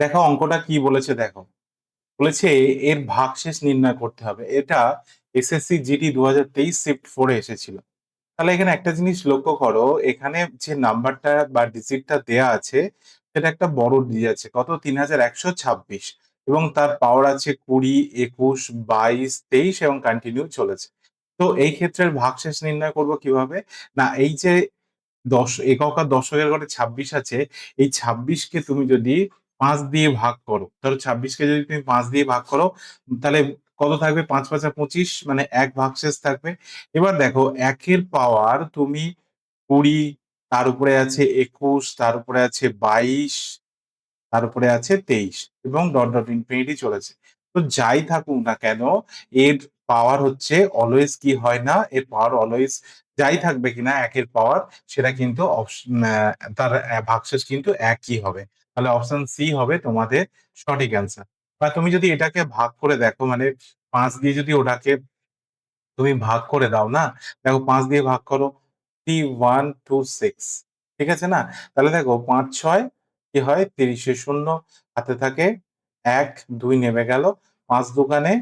দেখো, অঙ্কটা কি বলেছে দেখো। বলেছে এর ভাগশেষ নির্ণয় করতে হবে। এটা এসএসসি জিডি দু হাজার তেইশ শিফট ফোরে এসেছিল। তাহলে এখানে একটা জিনিস লক্ষ্য করো, এখানে যে নাম্বারটা বা ডিজিটটা দেয়া আছে, সেটা একটা বড় ডি আছে। কত? তিন হাজার একশো ছাব্বিশ। এবং তার পাওয়ার আছে কুড়ি, একুশ, বাইশ, তেইশ এবং কন্টিনিউ চলেছে। তো এই ক্ষেত্রে ভাগশেষ নির্ণয় করব কীভাবে? না, এই যে দশ, একক আর দশকের ঘরে ছাব্বিশ আছে, এই ছাব্বিশকে তুমি যদি পাঁচ দিয়ে ভাগ করো। ধরো ছাব্বিশকে যদি তুমি পাঁচ দিয়ে ভাগ করো, তাহলে কত থাকবে? পাঁচ পাঁচা পঁচিশ মানে এক ভাগশেষ থাকবে। এবার দেখো, একের পাওয়ার তুমি কুড়ি, তার উপরে আছে একুশ, তার উপরে আছে বাইশ, তার উপরে আছে তেইশ এবং ডট ডট ইনফিনিটি চলেছে। তো যাই থাকুক না কেন, এর পাওয়ার হচ্ছে অলওয়েজ কি হয় না, এর পাওয়ার অলওয়েজ যাই থাকবে কিনা, একের পাওয়ার, সেটা কিন্তু তার ভাগশেষ কিন্তু একই হবে। তাহলে অপশন সি হবে তোমাদের সঠিক অ্যান্সার বা তুমি যদি এটাকে ভাগ করে দেখো মানে পাঁচ দিয়ে যদি ওটাকে তুমি ভাগ করে দাও না, দেখো পাঁচ দিয়ে ভাগ করো থ্রি ওয়ান টু সিক্স ঠিক আছে না? তাহলে দেখো পাঁচ, ছয়, কি হয়? তিরিশে শূন্য, হাতে থাকে এক, দুই নেমে গেল, পাঁচ দোকানে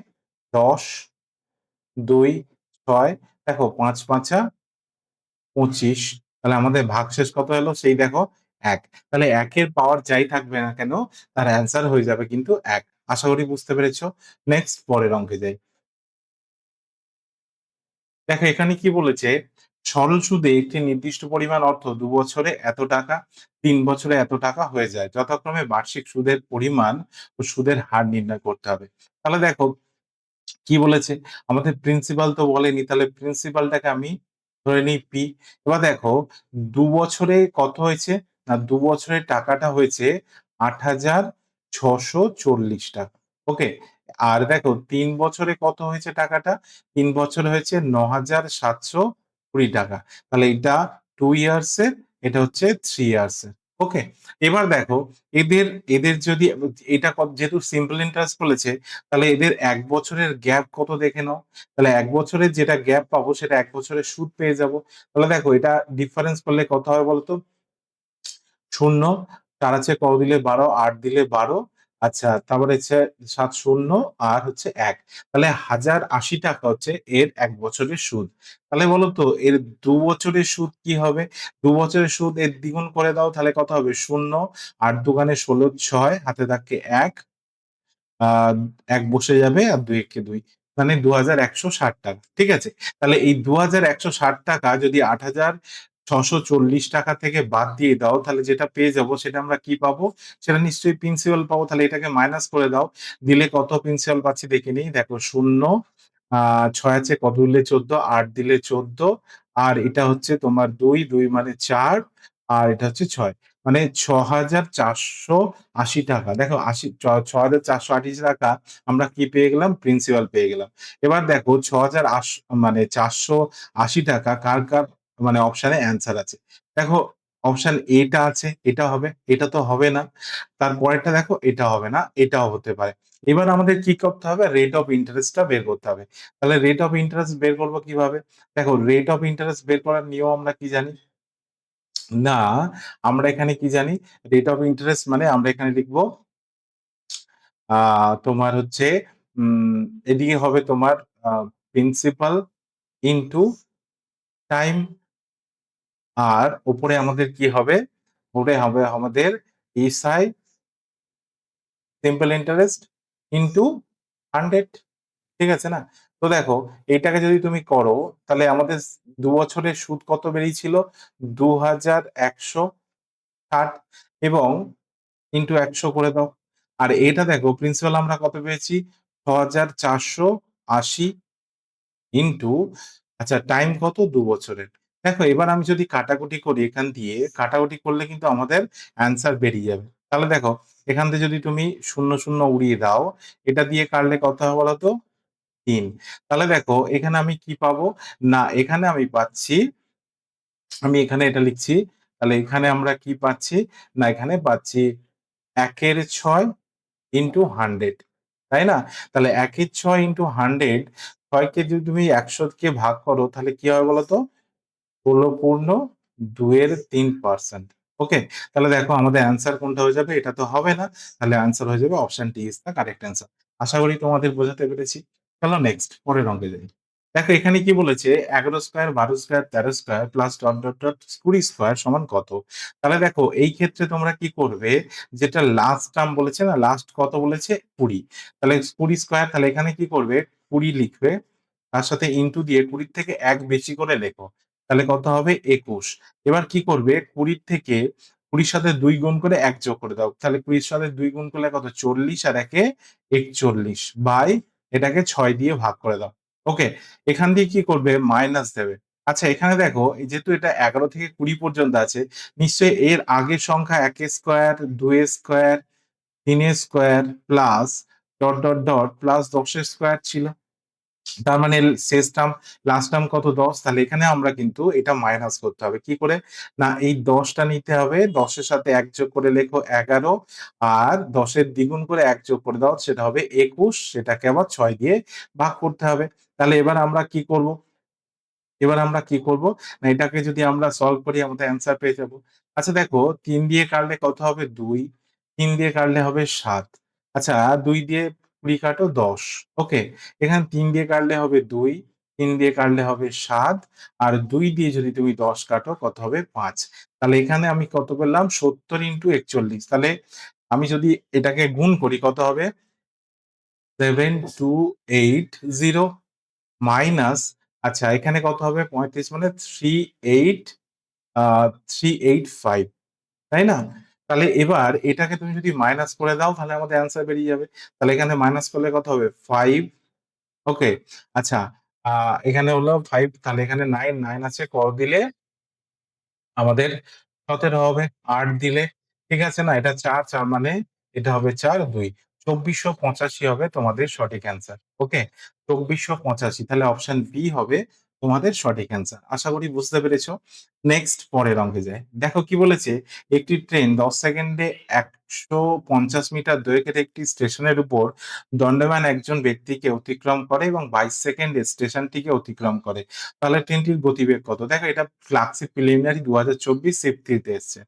দশ, দুই, ছয়, দেখো পাঁচ, পাঁচা পঁচিশ, তাহলে আমাদের ভাগশেষ কত হলো সেই দেখো এক। তাহলে একের পাওয়ার যাই থাকবে না কেন, তার অ্যান্সার হয়ে যাবে কিন্তু এক। আশা করি বুঝতে পেরেছ। নেক্সট পরের অঙ্কে যাই। দেখো, এখানে কি বলেছে? সরল সুদে একটি নির্দিষ্ট পরিমাণ অর্থ দু বছরে এত টাকা, তিন বছরে এত টাকা হয়ে যায়। যথাক্রমে বার্ষিক সুদের পরিমাণ ও সুদের হার নির্ণয় করতে হবে। তাহলে দেখো, কি বলেছে? আমাদের প্রিন্সিপাল তো বলেনি, তাহলে প্রিন্সিপালটাকে আমি ধরে নিই পি এবার দেখো, দু বছরে কত হয়েছে? না, দু বছরের টাকাটা হয়েছে আট হাজার ছশো চল্লিশ টাকা। ওকে আর দেখো, তিন বছরে কত হয়েছে টাকাটা? তিন বছরে হয়েছে ন হাজার সাতশো কুড়ি টাকা। তাহলে এটা টু ইয়ার্স এর, এটা হচ্ছে থ্রি ইয়ার্স এর। ওকে এবার দেখো, এদের এদের যদি, এটা যেহেতু সিম্পল ইন্টারেস্ট বলেছে, তাহলে এদের এক বছরের গ্যাপ কত দেখে নাও। তাহলে এক বছরের যেটা গ্যাপ পাবো, সেটা এক বছরের সুদ পেয়ে যাব। তাহলে দেখো, এটা ডিফারেন্স করলে কত হয় বলতো? শূন্য। চার আছে ক দিলে বারো? আট দিলে বারো। আচ্ছা তারপরে হচ্ছে সাত শূন্য, আর হচ্ছে এক। তাহলে হাজার আশি টাকা হচ্ছে এর এক বছরের সুদ। তাহলে বলো তো, এর দু বছরের সুদ কি হবে? দু বছরের সুদ এর দ্বিগুণ করে দাও, তাহলে কত হবে? শূন্য। আট দোকানে ষোলো, ছয়, হাতে থাকে এক। আহ এক বসে যাবে, আর দুই একে দুই। মানে দু হাজার একশো ষাট টাকা। ঠিক আছে? তাহলে এই দু হাজার একশো ষাট টাকা যদি আট হাজার ছশো চল্লিশ টাকা থেকে বাদ দিয়ে দাও, তাহলে যেটা পেয়ে যাব সেটা আমরা কি পাবো? সেটা নিশ্চয়ই প্রিন্সিপাল পাবো, তাহলে এটাকে মাইনাস করে দাও। দিলে কত প্রিন্সিপাল পাচ্ছি দেখে নিই। দেখো শূন্য ছয় আছে, কত দিলে চোদ্দ? আট দিলে চোদ্দ। আর এটা হচ্ছে তোমার দুই দুই মানে চার, আর এটা হচ্ছে ছয়। মানে ছ হাজার চারশো আশি টাকা। দেখো আশি, ছ হাজার চারশো আশি টাকা আমরা কি পেয়ে গেলাম? প্রিন্সিপাল পেয়ে গেলাম। এবার দেখো ছ হাজার মানে চারশো আশি টাকা কার কার মানে অপশানে অ্যান্সার আছে। দেখো অপশন এটা আছে, এটা হবে, এটা তো হবে না। তারপরেরটা দেখো, এটা হবে না, এটাও হতে পারে। এবার আমাদের কি করতে হবে? রেট অফ ইন্টারেস্টটা বের করতে হবে। তাহলে রেট অফ ইন্টারেস্ট বের করব কীভাবে? দেখো রেট অফ ইন্টারেস্ট বের করার নিয়ম আমরা কি জানি? না, আমরা এখানে কি জানি? রেট অফ ইন্টারেস্ট মানে আমরা এখানে লিখব তোমার হচ্ছে এদিকে হবে তোমার প্রিন্সিপাল ইনটু টাইম আর উপরে আমাদের কি হবে? উপরে হবে আমাদের SI simple interest into hundred ঠিক আছে না? তো দেখো, এটাকে যদি তুমি করো, তাহলে আমাদের দু বছরের সুদ কত বেরিয়েছিল? দু হাজার একশো ষাট এবং ইন্টু একশো করে দাও। আর এটা দেখো প্রিন্সিপাল আমরা কত পেয়েছি? ছ হাজার চারশো আশি ইন্টু আচ্ছা টাইম কত? দু বছরের। দেখো, এবার আমি যদি কাটাকুটি করি এখান দিয়ে, কাটাকুটি করলে কিন্তু আমাদের অ্যান্সার বেরিয়ে যাবে। তাহলে দেখো, এখান থেকে যদি তুমি শূন্য শূন্য উড়িয়ে দাও, এটা দিয়ে কাটলে কত হবে বলতো তিন। তাহলে দেখো, এখানে আমি কি পাবো? না, এখানে আমি পাচ্ছি, আমি এখানে এটা লিখছি, তাহলে এখানে আমরা কি পাচ্ছি? না, এখানে পাচ্ছি একের ছয় ইন্টু হান্ড্রেড তাই না? তাহলে একের ছয় ইন্টু হান্ড্রেড ছয়কে যদি তুমি একশো কে ভাগ করো, তাহলে কি হবে বলতো ষোলো পূর্ণ দুয়ের তিন পার্সেন্ট ওকে? তাহলে দেখো আমাদের অ্যান্সার কোনটা হয়ে যাবে? এটা তো হবে না। তাহলে অ্যান্সার হয়ে যাবে অপশন টি ইস দ্যা কারেক্ট অ্যান্সার। আশা করি তোমাদের বোঝাতে পেরেছি। চলো নেক্সট পরের অঙ্কে যাই। দেখো এখানে কি বলেছে এগারো স্কোয়ার বারো স্কোয়ার তেরো square plus dot, dot, dot ২০ square সমান কত? তাহলে দেখো এই ক্ষেত্রে তোমরা কি করবে? যেটা লাস্ট টার্ম বলেছে না, লাস্ট কত বলেছে? ২০ তাহলে ২০ স্কোয়ার তাহলে এখানে কি করবে? ২০ লিখবে। তার সাথে ইন্টু দিয়ে ২০ থেকে এক বেশি করে লেখো। তাহলে কত হবে? ২১ এবার কি করবে? ২০ থেকে ২০ সাথে দুই গুণ করে এক যোগ করে দাও। তাহলে ২০ সাথে দুই গুণ করলে কত? ৪০ আর একে একচল্লিশ বাই এটাকে ছয় দিয়ে ভাগ করে দাও। ওকে? এখান দিয়ে কি করবে? মাইনাস দেবে। আচ্ছা এখানে দেখো যেহেতু এটা ১১ থেকে ২০ পর্যন্ত আছে, নিশ্চয়ই এর আগের সংখ্যা ১ স্কোয়ার স্কয়ার, ২ এর স্কয়ার, ৩ এর square plus dot, dot, dot plus ১০ square ছিল। তার মানে শেষ টার্ম, লাস্ট টার্ম কত? ১০ তাহলে এখানে আমরা কিন্তু এটা মাইনাস করতে হবে। কি করে? না এই দশটা নিতে হবে। দশের সাথে ১ যোগ করে লেখো ১১ আর দশের দ্বিগুণ করে ১ যোগ করে দাও সেটা হবে ২১ সেটাকে আবার ছয় দিয়ে ভাগ করতে হবে। তাহলে এবার আমরা কি করব? এবার আমরা কি করব? না এটাকে যদি আমরা সলভ করি আমাদের অ্যান্সার পেয়ে যাব। আচ্ছা দেখো তিন দিয়ে কাটলে কত হবে? ২ ৩ দিয়ে কাটলে হবে সাত আচ্ছা দুই দিয়ে ২০ কাটো ১০ ওকে? এখানে তিন দিয়ে কাটলে হবে ২ ৩ দিয়ে কাটলে হবে সাত, আর দুই দিয়ে যদি তুমি ১০ কাটো, কত হবে? পাঁচ তাহলে এখানে আমি কত পেলাম? ৭০ ইন্টু ৪১ তাহলে আমি যদি এটাকে গুণ করি, কত হবে? 7280 মাইনাস আচ্ছা এখানে কত হবে? ৩৫ মানে three eight three eight five তাই না? তাহলে এবার এটাকে তুমি যদি মাইনাস করে দাও তাহলে আমাদের অ্যান্সার বেরিয়ে যাবে। তাহলে এখানে মাইনাস করলে কত হবে? Five okay? আচ্ছা এখানে হলো ফাইভ তাহলে এখানে 9, 9 আছে ক দিলে আমাদের ১৭ হবে আট দিলে। ঠিক আছে না? এটা ৪, ৪ মানে এটা হবে ৪, ২ ২৪৮৫ হবে তোমাদের সঠিক অ্যান্সার। ওকে? ২৪৮৫ তাহলে অপশন বি হবে তোমাদের সঠিক অ্যান্সার। আশা করি বুঝতে পেরেছ। নেক্সট পরের অঙ্কে যাই। দেখো কি বলেছে? একটি ট্রেন ১০ সেকেন্ডে ১৫০ মিটার দৈর্ঘ্যের একটি স্টেশনের উপর দণ্ডায়মান একজন ব্যক্তিকে অতিক্রম করে এবং ২২ সেকেন্ডে স্টেশনটিকে অতিক্রম করে। তাহলে ট্রেনটির গতিবেগ কত? দেখো এটা ক্লাসিক প্রিলিমিনারি ২০২৪ শিফট ৩ তে এসছে।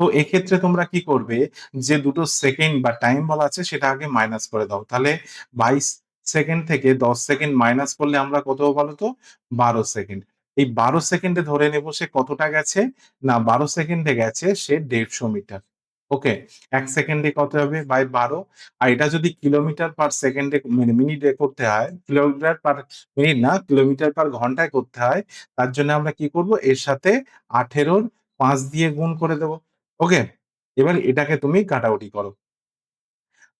তো এক্ষেত্রে তোমরা কি করবে? যে দুটো সেকেন্ড বা টাইম বলা আছে সেটা আগে মাইনাস করে দাও। তাহলে ২২ সেকেন্ড থেকে ১০ সেকেন্ড মাইনাস করলে আমরা কত বলো তো? ১২ সেকেন্ড। এই ১২ সেকেন্ডে ধরে নেব সে কতটা গেছে? না ১২ সেকেন্ডে গেছে সে ১৫০ মিটার। ওকে? এক সেকেন্ডে কত হবে? বাই ১২ আর এটা যদি কিলোমিটার পার সেকেন্ডে মানে মিনিটে করতে হয়, কিলোমিটার পার মিনিট না, কিলোমিটার পার ঘন্টায় করতে হয়। তার জন্য আমরা কি করব? এর সাথে আঠেরোর পাঁচ দিয়ে গুণ করে দেব। ওকে? এবার এটাকে তুমি কাটাকুটি করো।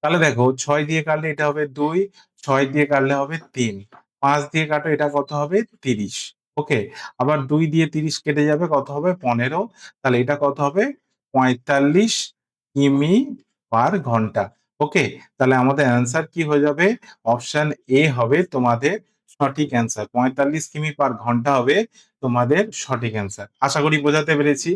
তাহলে দেখো ছয় দিয়ে কাটলে এটা হবে ২, ৬ দিয়ে কাটলে হবে ৩, ৫ দিয়ে কাটো এটা কত হবে? ৩০ ওকে? আবার দুই দিয়ে ৩০ কেটে যাবে কত হবে? ১৫ তাহলে এটা কত হবে? ৪৫ কিমি পার ঘণ্টা। ওকে? তাহলে আমাদের অ্যান্সার কি হয়ে যাবে? অপশন এ হবে তোমাদের সঠিক অ্যান্সার। ৪৫ কিমি পার ঘণ্টা হবে তোমাদের সঠিক অ্যান্সার। আশা করি বোঝাতে পেরেছি।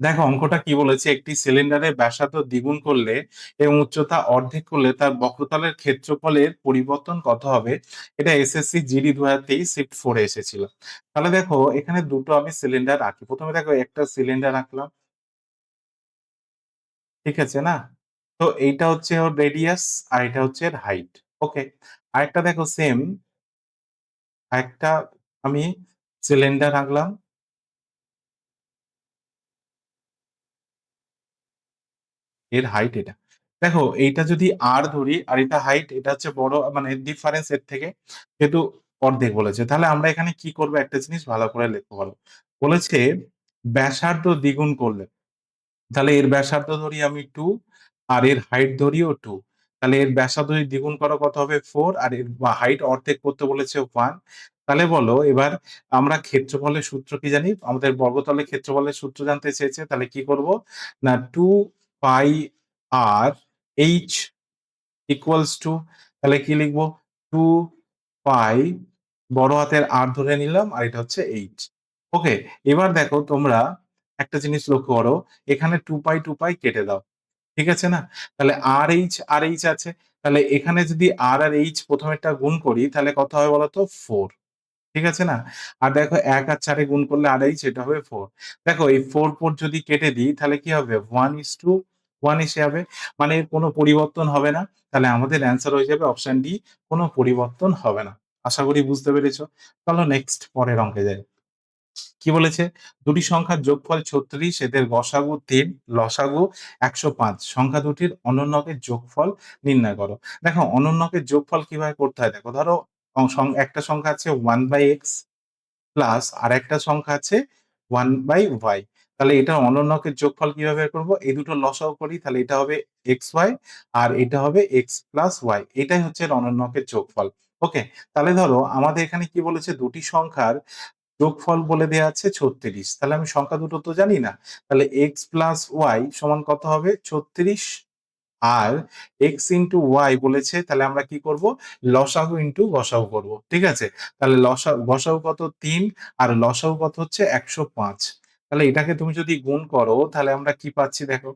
দেখো, অঙ্কটা কি বলেছে? একটি সিলিন্ডারের ব্যাসার্ধ দ্বিগুণ করলে এবং উচ্চতা অর্ধেক করলে তার বক্রতলের ক্ষেত্রফলের পরিবর্তন কত হবে? এটা এসএসসি জিডি ২০২৩ শিফট 4 এ এসেছিল। তাহলে দেখো, এখানে দুটো আমি সিলিন্ডার আঁকি। প্রথমে দেখো, একটা সিলিন্ডার আঁকলাম। ঠিক আছে না? তো এইটা হচ্ছে ওর রেডিয়াস আর এটা হচ্ছে এর হাইট। ওকে? আরেকটা দেখো সেম আরেকটা আমি সিলিন্ডার আঁকলাম। এর হাইট এটা। দেখো, এইটা যদি আর ধরি, আর এটা হাইট এটা হচ্ছে বড় মানে ডিফারেন্স এর থেকে যেহেতু অর্ধেক বলেছে। তাহলে আমরা এখানে কি করব একটা জিনিস ভালো করে লক্ষ্য করো। বলেছে, ব্যাসার্ধ দ্বিগুণ করলে। তাহলে এর ব্যাসার্ধ ধরি আমি টু আর এর হাইট ধরিও টু তাহলে এর ব্যাসার্ধ যদি দ্বিগুণ করো, কত হবে ফোর আর এর হাইট অর্ধেক করতে বলেছে ওয়ান তাহলে বলো, এবার আমরা ক্ষেত্রফলের সূত্র কি জানি? আমাদের বর্গতলের ক্ষেত্রফলের সূত্র জানতে চেয়েছে। তাহলে কি করব? না 2 পাই আর এইচ ইকুয়ালস টু তাহলে কি লিখব? 2 পাই বড় হাতের আর ধরে নিলাম আর এটা হচ্ছে এইচ। ওকে? এবার দেখো তোমরা একটা জিনিস লক্ষ্য করো। এখানে 2 পাই, 2 পাই কেটে দাও। ঠিক আছে না? তাহলে RH, RH আছে। তাহলে এখানে যদি R আর H প্রথমেরটা গুণ করি তাহলে কত হবে বলতো? 4 ঠিক আছে না? আর দেখো এক আর ৪ এ গুণ করলে আড়াই সেটা হবে ফোর দেখো এই 4, 4 যদি কেটে দিই তাহলে কি হবে 1:1 এসে যাবে। মানে কোনো পরিবর্তন হবে না। তাহলে আমাদের অ্যান্সার হয়ে যাবে অপশন ডি কোনো পরিবর্তন হবে না। আশা করি বুঝতে পেরেছ। চলো নেক্সট পরের অঙ্কে যাই। কি বলেছে? দুটি সংখ্যার যোগফল ৩৬ এদের গসাগু তিন লসাগু ১০৫ সংখ্যা দুটির অনন্যকের যোগফল নির্ণয় করো। দেখো অনন্যকের যোগফল কীভাবে করতে হয় দেখো ধরো একটা সংখ্যা আছে ওয়ান বাই এক্স প্লাস আর একটা সংখ্যা আছে ওয়ান বাই ওয়াই তাহলে এটার অনন্যকের যোগফল কীভাবে করব? এই দুটো লসাগু করি, তাহলে এটা হবে এক্স ওয়াই আর এটা হবে এক্স প্লাস ওয়াই এটাই হচ্ছে অনন্যকের যোগফল। ওকে? তাহলে ধরো আমাদের এখানে কি বলেছে দুটি সংখ্যার যোগফল বলে দেওয়া আছে ৩৬ তাহলে আমি সংখ্যা দুটো তো জানি না। তাহলে এক্স প্লাস ওয়াই সমান কত হবে? ৩৬ আর এক্স ইন্টু ওয়াই বলেছে তাহলে আমরা কি করব? লসাগু ইন্টু গসাগু করব। ঠিক আছে? তাহলে লসা গসাগু কত? ৩ আর লসাগু কত হচ্ছে? ১০৫ তাহলে এটাকে তুমি যদি গুণ করো তাহলে আমরা কি পাচ্ছি দেখো।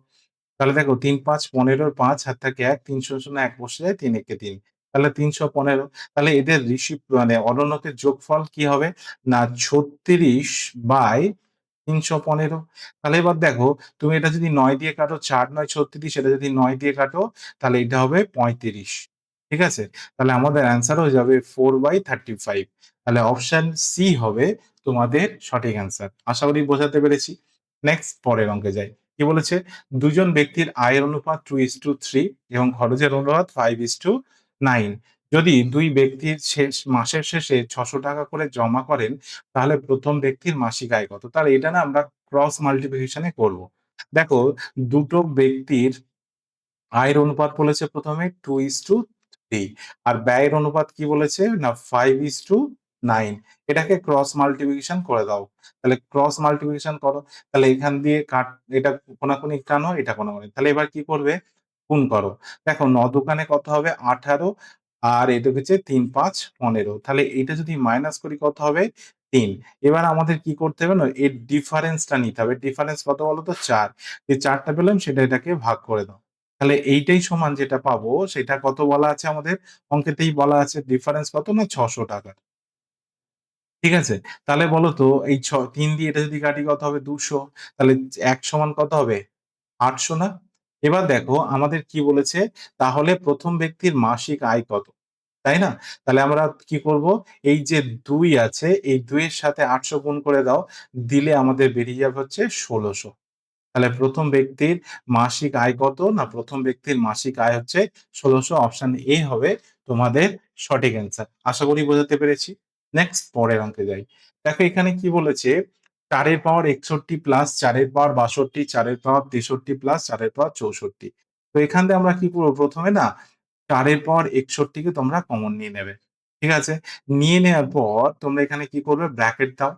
তাহলে দেখো ৩, ৫ ১৫ ৫ হাত থাকে ১ ৩ শূন্য, এক ১ বসে যায় ৩ একে ৩ তাহলে ৩১৫ তাহলে এদের ঋষি মানে অনন্যকের যোগফল কি হবে? না ৩৬/৩১৫ তাহলে এবার দেখো, তুমি এটা যদি ৯ দিয়ে কাটো ৪ ৯ ৩৬ এটা যদি ৯ দিয়ে কাটো, তাহলে এটা হবে ৩৫ ঠিক আছে? তাহলে আমাদের অ্যান্সার হয়ে যাবে 4/35 তাহলে অপশন সি হবে তোমাদের সঠিক অ্যান্সার। আশা করি বোঝাতে পেরেছি। নেক্সট পরের অঙ্কে যাই। কি বলেছে? দুজন ব্যক্তির আয়ের অনুপাত 2:3 এবং খরচের অনুপাত 5:9 যদি দুই ব্যক্তির শেষ মাসের শেষে ৳৬০০ করে জমা করেন তাহলে প্রথম ব্যক্তির মাসিক আয় কত? তাহলে এটা না আমরা ক্রস মাল্টিপ্লিকেশন করব। দেখো দুটো ব্যক্তির আয়ের অনুপাত বলেছে ১ম এ 2:3 আর ব্যয়ের অনুপাত কি বলেছে? না 5:9 এটাকে ক্রস মাল্টিপ্লিকেশন করে দাও। তাহলে ক্রস মাল্টিপ্লিকেশন করো। তাহলে এখান দিয়ে কাট এটা কোনাকুনি টানো, এটা কোনাকুনি। তাহলে এবার কি করবে? গুণ করো। দেখো ন দোকানে কত হবে? ১৮ আর এটা হচ্ছে ৩ ৫ ১৫ তাহলে এটা যদি মাইনাস করি কত হবে? তিন এবার আমাদের কি করতে হবে না এর ডিফারেন্সটা নিতে হবে। ডিফারেন্স কত বলো তো? চার যে চারটা পেলাম, সেটা এটাকে ভাগ করে দাও। তাহলে এইটাই সমান যেটা পাবো, সেটা কত বলা আছে আমাদের অঙ্কেতেই বলা আছে ডিফারেন্স কত না ৳৬০০ ঠিক আছে? তাহলে বলো তো, এই ছ, তিন দিয়ে এটা যদি কাটি কত হবে? দুশো তাহলে এক সমান কত হবে? ৮০০ না? এবার দেখো আমাদের কি বলেছে? তাহলে প্রথম ব্যক্তির মাসিক আয় কত? তাই না? তাহলে আমরা কি করব? এই যে দুই আছে, এই দুইয়ের সাথে ৮০০ গুণ করে দাও। দিলে আমাদের বেরিয়ে যাবে হচ্ছে ষোলোশো তাহলে প্রথম ব্যক্তির মাসিক আয় কত? না প্রথম ব্যক্তির মাসিক আয় হচ্ছে ষোলোশো অপশন এ হবে তোমাদের সঠিক অ্যান্সার। আশা করি বোঝাতে পেরেছি। নেক্সট পরের অঙ্কে যাই। দেখো এখানে কি বলেছে? ৪ এর পাওয়ার ৬১ প্লাস ৪ এর পাওয়ার ৬২, ৪ এর পাওয়ার ৬৩ প্লাস ৪ এর পাওয়ার ৬৪ তো এখান থেকে আমরা কি করব প্রথমে না ৪ এর পাওয়ার ৬১ কে তোমরা কমন নিয়ে নেবে। ঠিক আছে? নিয়ে নেওয়ার পর তোমরা এখানে কি করবে? ব্র্যাকেট দাও।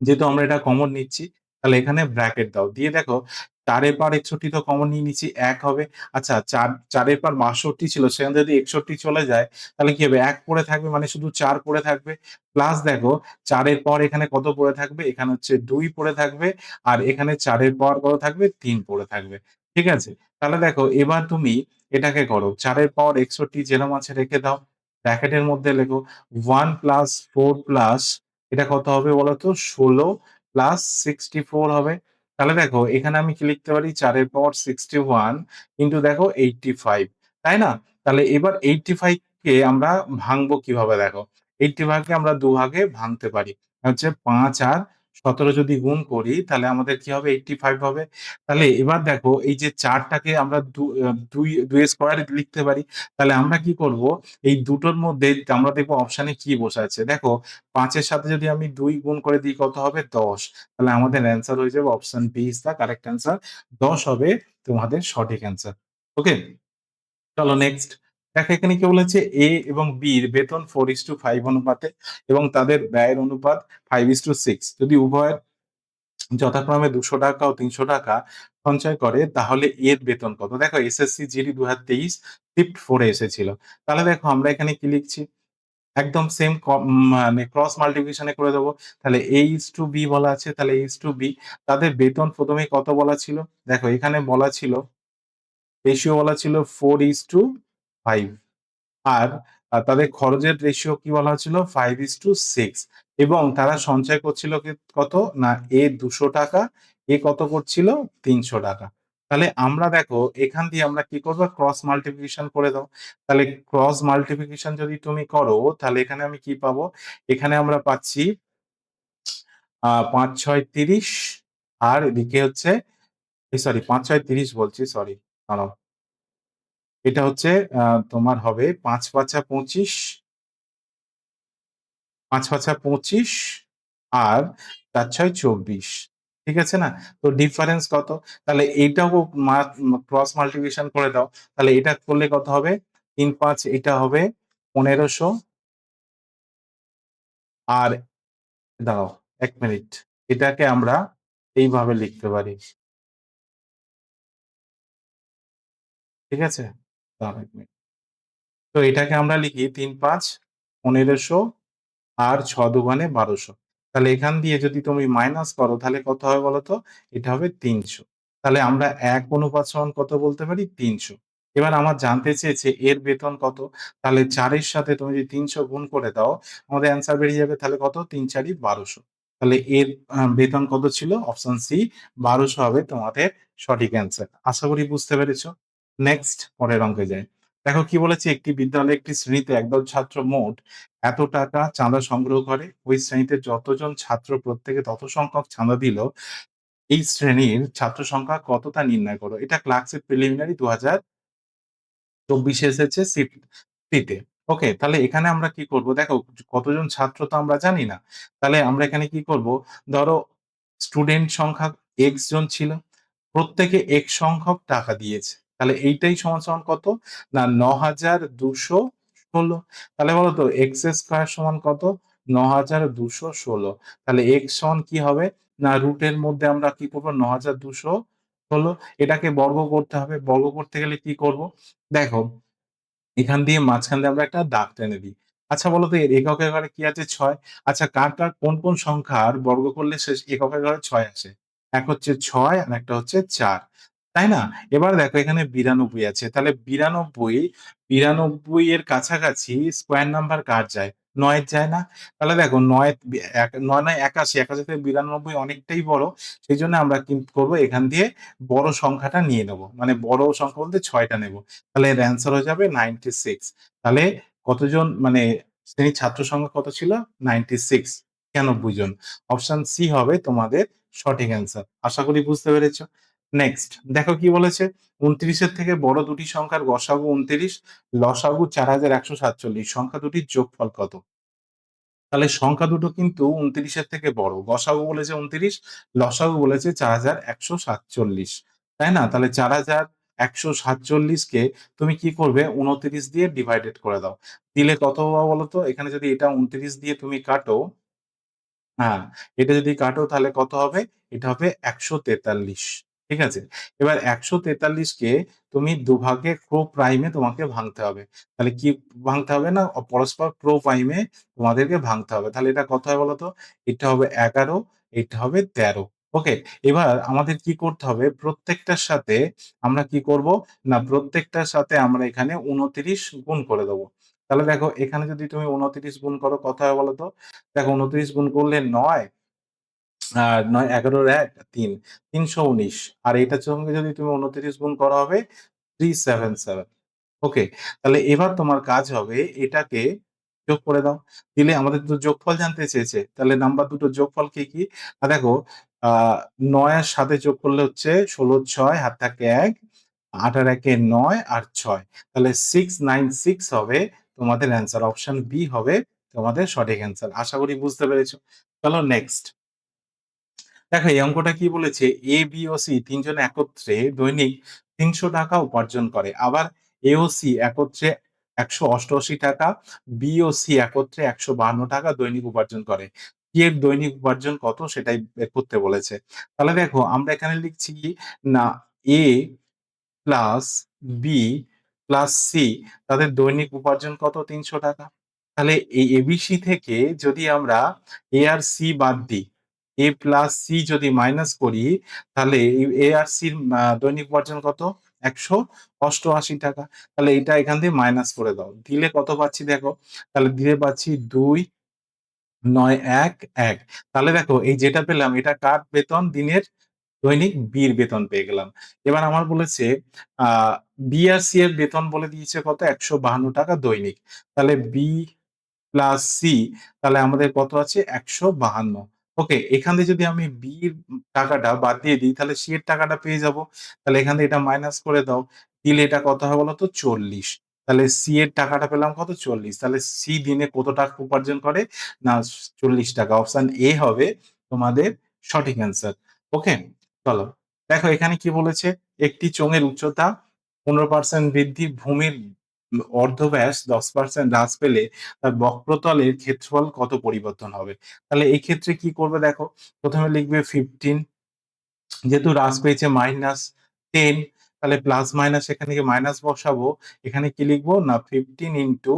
যেহেতু আমরা এটা কমন নিচ্ছি, তাহলে এখানে ব্র্যাকেট দাও। দিয়ে দেখো, চারের পার একষট্টি তো কমন নিয়ে নিচ্ছি ১ হবে। আচ্ছা ৪ ৪ এর পাওয়ার ৬২ ছিল, সেখানে যদি ৬১ চলে যায়, তাহলে কি হবে? এক পড়ে থাকবে মানে শুধু চার পড়ে থাকবে। প্লাস দেখো, চারের পর এখানে কত পড়ে থাকবে? এখানে হচ্ছে দুই পড়ে থাকবে। আর এখানে চারের পর কত থাকবে? তিন পড়ে থাকবে। ঠিক আছে? তাহলে দেখো, এবার তুমি এটাকে করো। ৪ এর পাওয়ার ৬১ যেরকম আছে রেখে দাও। ব্র্যাকেটের মধ্যে লেখো ওয়ান প্লাস ফোর প্লাস এটা কত হবে বলতো? ১৬ প্লাস 64 হবে। তাহলে দেখো, এখানে আমি কি লিখতে পারি? চারের পর সিক্সটি ওয়ান কিন্তু দেখো 85 তাই না? তাহলে এবার 85 কে আমরা ভাঙবো কীভাবে দেখো? 85 কে আমরা দু ভাগে ভাঙতে পারি। হচ্ছে পাঁচ আর ১৭ যদি গুণ করি, তাহলে আমাদের কি হবে? 85 হবে। তাহলে এবার দেখো, এই যে চারটাকে আমরা দুই ২ ২ লিখতে পারি। তাহলে আমরা কি করব? এই দুটোর মধ্যে আমরা দেখব অপশানে কি বসে আছে। দেখো, পাঁচের সাথে যদি আমি দুই গুণ করে দিই, কত হবে? ১০ তাহলে আমাদের অ্যান্সার হয়ে যাবে option B is the correct answer ১০ হবে তোমাদের সঠিক অ্যান্সার। ওকে? চলো নেক্সট। দেখো, এখানে কি বলেছে? A এবং এর বেতন 4:5 অনুপাতে এবং তাদের ব্যয়ের অনুপাত 5:6 যদি উভয়ের যথাক্রমে ৳২০০ ও ৳৩০০ সঞ্চয় করে, তাহলে এর বেতন কত? দেখো এসএসসি জিডি ২০২৩ শিফট 4 এ এসেছিল। তাহলে দেখো, আমরা এখানে কি লিখছি? একদম সেম মানে ক্রস মাল্টিপ্লিকেশন এ করে দেব। তাহলে A:B বলা আছে, তাহলে A:B তাদের বেতন ১ম এই কত বলা ছিল? দেখো, এখানে বলা ছিল রেশিও বলা ছিল 4:5 আর তাদের খরচের রেশিও কি বলা হয়েছিল? 5:6 এবং তারা সঞ্চয় করছিল কত? না, এ ৳২০০ এ কত করছিল? ৳৩০০ তাহলে আমরা দেখো, এখান দিয়ে আমরা কি করব ক্রস মাল্টিপ্লিকেশন করে দাও। তাহলে ক্রস মাল্টিপ্লিকেশন যদি তুমি করো, তাহলে এখানে আমি কি পাবো? এখানে আমরা পাচ্ছি, আ ৫-৬ ৩০ আর এদিকে হচ্ছে সরি ৫-৬ ৩০ বলছি সরি দাঁড়াও। এটা হচ্ছে তোমার হবে ৫-৫ ২৫ ৫-৫ ২৫ আর ৪-৬ ২৪ ঠিক আছে না? তো ডিফারেন্স কত? তাহলে এইটাও ক্রস মাল্টিপ্লিকেশন করে দাও। তাহলে এটা করলে কত হবে? ৩-৫ এটা হবে পনেরোশো আর দাও, এক মিনিট। এটাকে আমরা এইভাবে লিখতে পারি। ঠিক আছে? দাঁড়াও ১ মিনিট। তো এটাকে আমরা লিখি ৩-৫ ১৫০০ আর ৬ দুগুণে ১২০০ তাহলে এখান দিয়ে যদি তুমি মাইনাস করো তাহলে কত হবে বলতো? এটা হবে ৩০০ তাহলে আমরা এক অনুপাত সমান কত বলতে পারি? ৩০০ এবার আমার জানতে চেয়েছে এর বেতন কত? তাহলে চারের সাথে তুমি যদি ৩০০ গুণ করে দাও, আমাদের অ্যান্সার বেরিয়ে যাবে তাহলে কত? ৩-৪ই ১২০০ তাহলে এর বেতন কত ছিল? অপশন সি বারোশো হবে তোমাদের সঠিক অ্যান্সার। আশা করি বুঝতে পেরেছ। নেক্সট পরের অঙ্কে যাই। দেখো কি বলেছে? একটি বিদ্যালয়ে একটি শ্রেণীতে একদল ছাত্র মোট এত টাকা চাঁদা সংগ্রহ করে। ওই শ্রেণীতে যতজন ছাত্র প্রত্যেকে তত সংখ্যক চাঁদা দিল। এই শ্রেণির ছাত্র সংখ্যা কত তা নির্ণয় করো। এটা ক্লাসিক প্রিলিমিনারি ২০২৪ এ এসেছে সিট সিতে। ওকে তাহলে এখানে আমরা কি করব? দেখো কতজন ছাত্র তো আমরা জানি না। তাহলে আমরা এখানে কি করব? ধরো স্টুডেন্ট সংখ্যা x জন ছিল। প্রত্যেকে এক সংখ্যক টাকা দিয়েছে। তাহলে এইটাই সমান, সমান কত? না ৯২১৬ তাহলে বলো তো x স্কয়ার সমান কত? ৯২১৬ তাহলে এক্স সমান কি হবে? না রুটের মধ্যে আমরা কি করব ন হাজার দুশো ষোলো এটাকে বর্গ করতে হবে। বর্গ করতে গেলে কি করব? দেখো এখান দিয়ে মাঝখান দিয়ে আমরা একটা দাগ টেনে দিই। আচ্ছা বলো তো এর এককের ঘরে কি আছে? ছয় আচ্ছা কার, কার কোন, কোন সংখ্যার বর্গ করলে শেষ এককের ঘরে ছয় আসে? এক হচ্ছে ছয় আর একটা হচ্ছে ৪ তাই না? এবার দেখো এখানে ৯২ আছে। তাহলে ৯২, ৯২ এর কাছাকাছি স্কয়ার নাম্বার কার যায়? ৯ এর যায় না? তাহলে দেখো ৯ বি এক ৯ ৯ ৮১, ৮১ থেকে ৯২ অনেকটাই বড়। সেই জন্য আমরা কি করব? এখান দিয়ে বড় সংখ্যাটা নিয়ে নেব। মানে বড় সংখ্যা বলতে ৬ টা নেব। তাহলে এর অ্যান্সার হয়ে যাবে ৯৬ তাহলে কতজন মানে শ্রেণির ছাত্র সংখ্যা কত ছিল? ৯৬ ৯৬ জন। অপশন সি হবে তোমাদের সঠিক অ্যান্সার। আশা করি বুঝতে পেরেছ। নেক্সট দেখো কি বলেছে? উনত্রিশের থেকে বড় দুটি সংখ্যার গসাগু ২৯, লসাগু ৪১৪৭ সংখ্যা দুটির যোগফল কত? তাহলে সংখ্যা দুটো কিন্তু ২৯ এর থেকে বড়। গসাগু বলেছে ২৯, লসাগু বলেছে ৪১৪৭ তাই না? তাহলে ৪১৪৭ কে তুমি কি করবে? ২৯ দিয়ে ডিভাইডেড করে দাও। দিলে কত পাবা বলো তো? এখানে যদি এটা ২৯ দিয়ে তুমি কাটো হ্যাঁ, এটা যদি কাটো তাহলে কত হবে? এটা হবে ১৪৩ ঠিক আছে? এবার একশো তেতাল্লিশকে তুমি দুভাগে প্রো-প্রাইমে তোমাকে ভাঙতে হবে। তাহলে কি ভাঙতে হবে না? পরস্পর প্রো-প্রাইমে তোমাদেরকে ভাঙতে হবে। তাহলে এটা কত হয় বলতো? এটা হবে ১১, এটা হবে ১৩ ওকে? এবার আমাদের কি করতে হবে? প্রত্যেকটার সাথে আমরা কি করব? না প্রত্যেকটার সাথে আমরা এখানে ২৯ গুণ করে দেব। তাহলে দেখো এখানে যদি তুমি ২৯ গুণ করো কত হয় তো দেখো ২৯ গুণ করলে ৯ আর ৯ ১১ এর ১ ৩ ৩১৯ আর এটার সঙ্গে যদি তুমি ২৯ গুণ করা হবে 377 ওকে? তাহলে এবার তোমার কাজ হবে এটাকে যোগ করে দাও। দিলে আমাদের তো যোগফল জানতে চেয়েছে। তাহলে নাম্বার দুটোর যোগফল কি, কি? আ দেখো ৯ আর ৭ এ যোগ করলে হচ্ছে ১৬ ৬ হাত থাকে ১ ৮ আর ১ এ ৯ আর ৬ তাহলে 696 হবে তোমাদের অ্যান্সার। অপশন বি হবে তোমাদের সঠিক অ্যান্সার। আশা করি বুঝতে পেরেছ। চলো নেক্সট। দেখো এই অঙ্কটা কি বলেছে? এ, বি ও সি ৩ জন একত্রে দৈনিক ৳৩০০ উপার্জন করে। আবার এ ও সি একত্রে ৳১৮৮ বি ও সি একত্রে ৳১৫২ দৈনিক উপার্জন করে। এর দৈনিক উপার্জন কত? সেটাই বের করতে বলেছে। তাহলে দেখো আমরা এখানে লিখছি না A plus B plus C তাদের দৈনিক উপার্জন কত? ৳৩০০ তাহলে এই এবিসি থেকে যদি আমরা এ আর সি বাদ দিই এ প্লাস সি যদি মাইনাস করি, তাহলে এ আর সির দৈনিক উপার্জন কত? ৳১৮৮ তাহলে এটা এখান দিয়ে মাইনাস করে দাও। দিলে কত পাচ্ছি দেখো? তাহলে দিলে পাচ্ছি ২ ৯ ১ ১ তাহলে দেখো, এই যেটা পেলাম, এটা কার বেতন দিনের? দৈনিক বি এর বেতন পেয়ে গেলাম। এবার আমার বলেছে, আ বি আর সি এর বেতন বলে দিয়েছে কত? ৳১৫২ দৈনিক। তাহলে বি প্লাস সি তাহলে আমাদের কত আছে? ১৫২ ওকে, এখান থেকে যদি আমি বি এর টাকাটা বাদ দিয়ে দিই, তাহলে সি এর টাকাটা পেয়ে যাব। তাহলে এখান থেকে এটা মাইনাস করে দাও। দিলে এটা কত হয় বলো তো? ৪০ তাহলে সি এর টাকাটা পেলাম কত? ৪০ তাহলে সি দিনে কত টাকা উপার্জন করে? না ৳৪০ অপশন এ হবে তোমাদের সঠিক অ্যান্সার। ওকে? চলো। দেখো, এখানে কি বলেছে? একটি চোঙের উচ্চতা ১৫% বৃদ্ধি ভূমির উম অর্ধব্যাস ১০% হ্রাস পেলে তার বক্রতলের ক্ষেত্রফল কত পরিবর্তন হবে? তাহলে এই ক্ষেত্রে কি করবে দেখো? ১ম এ লিখবে 15 যেহেতু হ্রাস পেয়েছে মাইনাস টেন তাহলে প্লাস মাইনাস এখানে মাইনাস বসাবো। এখানে কি লিখব? না 15 ইন্টু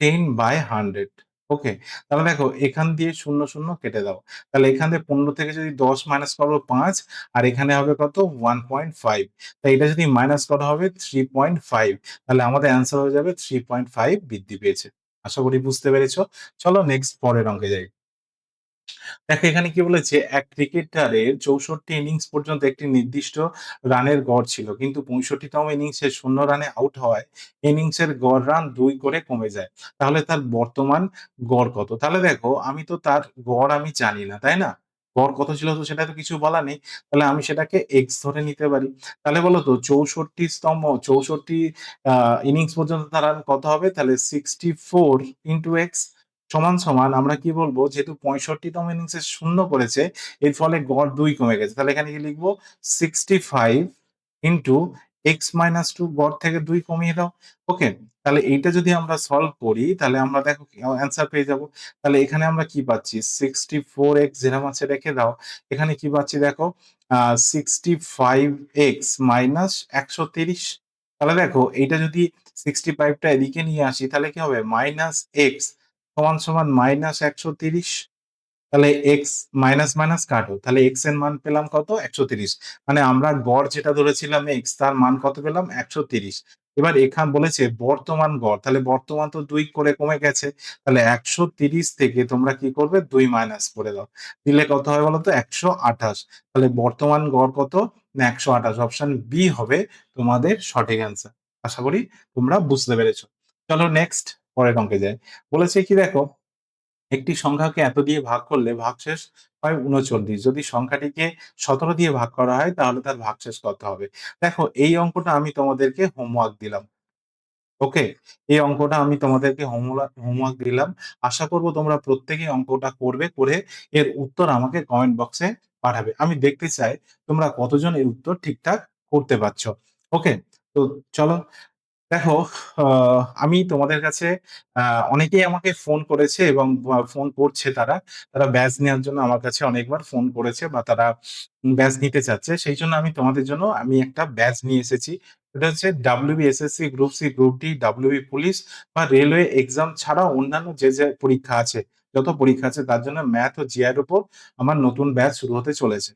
10/100 ওকে? তাহলে দেখো এখান দিয়ে ০, ০ কেটে দাও। তাহলে এখান থেকে ১৫ থেকে যদি ১০ মাইনাস করো পাঁচ আর এখানে হবে কত? 1.5 তাই এটা যদি মাইনাস করা হবে 3.5 তাহলে আমাদের অ্যান্সার হয়ে যাবে 3.5 বৃদ্ধি পেয়েছে। আশা করি বুঝতে পেরেছ। চলো নেক্সট পরের অঙ্কে যাই। দেখো এখানে কি বলেছে? এক ক্রিকেটারের ৬৪ ইনিংস পর্যন্ত একটি নির্দিষ্ট রানের গড় ছিল। কিন্তু ৬৫ তম ইনিংসে শূন্য রানে আউট হওয়ায় ইনিংসের গড় রান দুই করে কমে যায়। তাহলে তার বর্তমান গড় কত? তাহলে দেখো আমি তো তার গড় আমি জানি না, তাই না? গড় কত ছিল তো সেটা তো কিছু বলা নেই। তাহলে আমি সেটাকে এক্স ধরে নিতে পারি। তাহলে বলো তো ৬৪ স্তম ৬৪ আ ইনিংস পর্যন্ত তার রান কত হবে? তাহলে 64 ইন্টু এক্স সমান, সমান আমরা কি বলব যেহেতু ৬৫ তম ইনিংসে ০ করেছে এর ফলে গড় দুই কমে গেছে। তাহলে এখানে কি লিখব sixty five into x minus two গড় থেকে দুই কমিয়ে দাও। ওকে? তাহলে এইটা যদি আমরা সলভ করি তাহলে আমরা দেখো অ্যান্সার পেয়ে যাব। তাহলে এখানে আমরা কি পাচ্ছি? 64x যেরকম আছে রেখে দাও। এখানে কি পাচ্ছি দেখো? সিক্সটি ফাইভ এক্স মাইনাস ১৩০ তাহলে দেখো এইটা যদি সিক্সটি ফাইভটা এদিকে নিয়ে আসি তাহলে কি হবে? মাইনাস এক্স সমান, সমান মাইনাস ১৩০ তাহলে এক্স মাইনাস, মাইনাস কাটো। তাহলে এক্সের মান পেলাম কত? ১৩০ মানে আমরা গড় যেটা ধরেছিলাম এক্স তার মান কত পেলাম? ১৩০ এবার এখান বলেছে বর্তমান গড়। তাহলে বর্তমান তো দুই করে কমে গেছে। তাহলে ১৩০ থেকে তোমরা কি করবে? দুই মাইনাস করে দাও। দিলে কত হয় বলো তো? ১২৮ তাহলে বর্তমান গড় কত? না ১২৮ অপশন বি হবে তোমাদের সঠিক অ্যান্সার। আশা করি তোমরা বুঝতে পেরেছ। চলো নেক্সট পরের অঙ্কে যাই। বলেছে কি দেখো? একটি সংখ্যাকে এত দিয়ে ভাগ করলে ভাগশেষ হয় ৩৯ যদি সংখ্যাটিকে ১৭ দিয়ে ভাগ করা হয় তাহলে তার ভাগশেষ কত হবে? দেখো এই অঙ্কটা আমি তোমাদেরকে হোমওয়ার্ক দিলাম। ওকে? এই অঙ্কটা আমি তোমাদেরকে হোমওয়ার্ক দিলাম। আশা করব তোমরা প্রত্যেকেই অঙ্কটা করবে, করে এর উত্তর আমাকে কমেন্ট বক্সে পাঠাবে। আমি দেখতে চাই তোমরা কতজন এর উত্তর ঠিকঠাক করতে পারছ। ওকে? তো চলো দেখো আমি তোমাদের কাছে অনেকেই আমাকে ফোন করেছে এবং ফোন করছে তারা। তারা ব্যাচ নেওয়ার জন্য আমার কাছে অনেকবার ফোন করেছে বা তারা ব্যাচ নিতে চাচ্ছে। সেই জন্য আমি তোমাদের জন্য আমি একটা ব্যাচ নিয়ে এসেছি। এটা হচ্ছে WBSSC, SSC, group C, group D, WB police বা রেলওয়ে এক্সাম ছাড়াও অন্যান্য যে, যে পরীক্ষা আছে, যত পরীক্ষা আছে তার জন্য ম্যাথ ও জিআই এর উপর আমার নতুন ব্যাচ শুরু হতে চলেছে।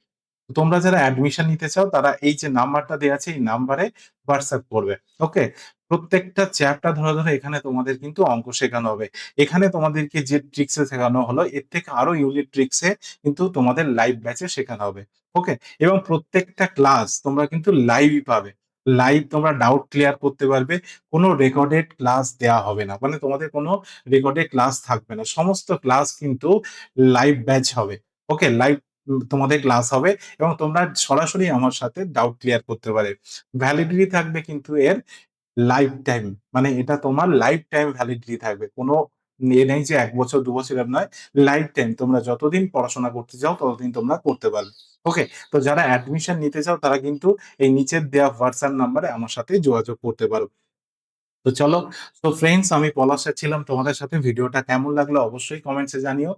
তোমরা যারা অ্যাডমিশন নিতে চাও তারা এই যে নাম্বারটা দেওয়া আছে এই নাম্বারে হোয়াটসঅ্যাপ করবে। ওকে? প্রত্যেকটা চ্যাপ্টার ধরে, ধরে এখানে তোমাদের কিন্তু অঙ্ক শেখানো হবে। এখানে তোমাদেরকে যে ট্রিকস শেখানো হলো এর থেকে আরও ইউনিক ট্রিকস কিন্তু তোমাদের লাইভ ব্যাচে শেখানো হবে। ওকে? এবং প্রত্যেকটা ক্লাস তোমরা কিন্তু লাইভই পাবে। লাইভ তোমরা ডাউট ক্লিয়ার করতে পারবে। কোনো রেকর্ডেড ক্লাস দেয়া হবে না। মানে তোমাদের কোনো রেকর্ডেড ক্লাস থাকবে না। সমস্ত ক্লাস কিন্তু লাইভ ব্যাচ হবে। ওকে? লাইভ তোমাদের ক্লাস হবে এবং তোমরা সরাসরি আমার সাথে ডাউট ক্লিয়ার করতে পারে। ভ্যালিডিটি থাকবে কিন্তু এর লাইফ টাইম। মানে এটা তোমার লাইফ টাইম ভ্যালিডিটি থাকবে। কোনো এ নেই যে ১ বছর ২ বছর এরম নয়। লাইফ টাইম তোমরা যতদিন পড়াশোনা করতে চাও ততদিন তোমরা করতে পারবে। ওকে? তো যারা অ্যাডমিশন নিতে চাও তারা কিন্তু এই নিচের দেওয়া হোয়াটসঅ্যাপ নাম্বারে আমার সাথে যোগাযোগ করতে পারো। তো চলো, তো ফ্রেন্ডস আমি পলাশ ছিলাম তোমাদের সাথে। ভিডিওটা কেমন লাগল অবশ্যই কমেন্টস জানিও।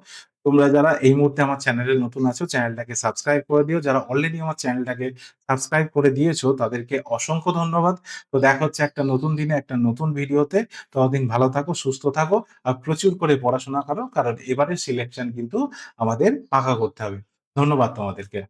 তোমরা যারা এই মুহূর্তে আমার চ্যানেলে নতুন আছো চ্যানেলটাকে সাবস্ক্রাইব করে দিও। যারা অলরেডি আমার চ্যানেলটাকে সাবস্ক্রাইব করে দিয়েছ তাদেরকে অসংখ্য ধন্যবাদ। তো দেখা হচ্ছে একটা নতুন দিনে একটা নতুন ভিডিওতে। ততদিন ভালো থাকো, সুস্থ থাকো আর প্রচুর করে পড়াশোনা করো। কারণ এবারে সিলেকশন কিন্তু আমাদের পাকা করতে হবে। ধন্যবাদ তোমাদেরকে।